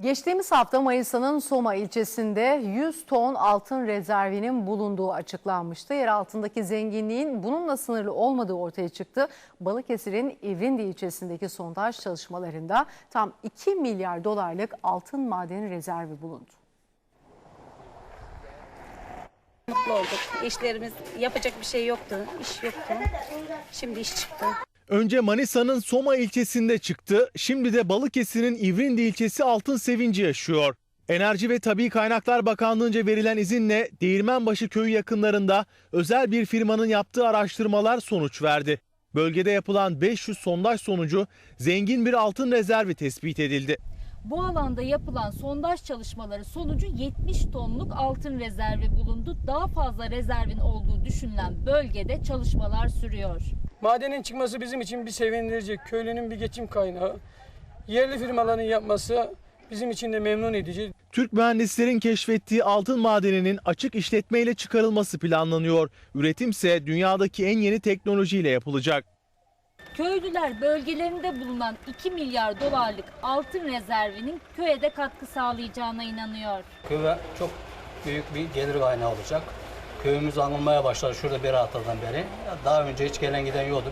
Geçtiğimiz hafta Manisa'nın Soma ilçesinde 100 ton altın rezervinin bulunduğu açıklanmıştı. Yer altındaki zenginliğin bununla sınırlı olmadığı ortaya çıktı. Balıkesir'in İvrindi ilçesindeki sondaj çalışmalarında tam 2 milyar dolarlık altın madeni rezervi bulundu. Mutlu olduk. İşlerimiz yapacak bir şey yoktu. iş yoktu. Şimdi iş çıktı. Önce Manisa'nın Soma ilçesinde çıktı, şimdi de Balıkesir'in İvrindi ilçesi altın sevinci yaşıyor. Enerji ve Tabi Kaynaklar Bakanlığı'nca verilen izinle Değirmenbaşı köyü yakınlarında özel bir firmanın yaptığı araştırmalar sonuç verdi. Bölgede yapılan 500 sondaj sonucu zengin bir altın rezervi tespit edildi. Bu alanda yapılan sondaj çalışmaları sonucu 70 tonluk altın rezervi bulundu. Daha fazla rezervin olduğu düşünülen bölgede çalışmalar sürüyor. Madenin çıkması bizim için bir sevindirici, köylünün bir geçim kaynağı. Yerli firmaların yapması bizim için de memnun edici. Türk mühendislerin keşfettiği altın madeninin açık işletmeyle çıkarılması planlanıyor. Üretimse dünyadaki en yeni teknolojiyle yapılacak. Köylüler bölgelerinde bulunan 2 milyar dolarlık altın rezervinin köye de katkı sağlayacağına inanıyor. Köye çok büyük bir gelir kaynağı olacak. Köyümüz anılmaya başladı şurada bir haftadan beri. Daha önce hiç gelen giden yoktu.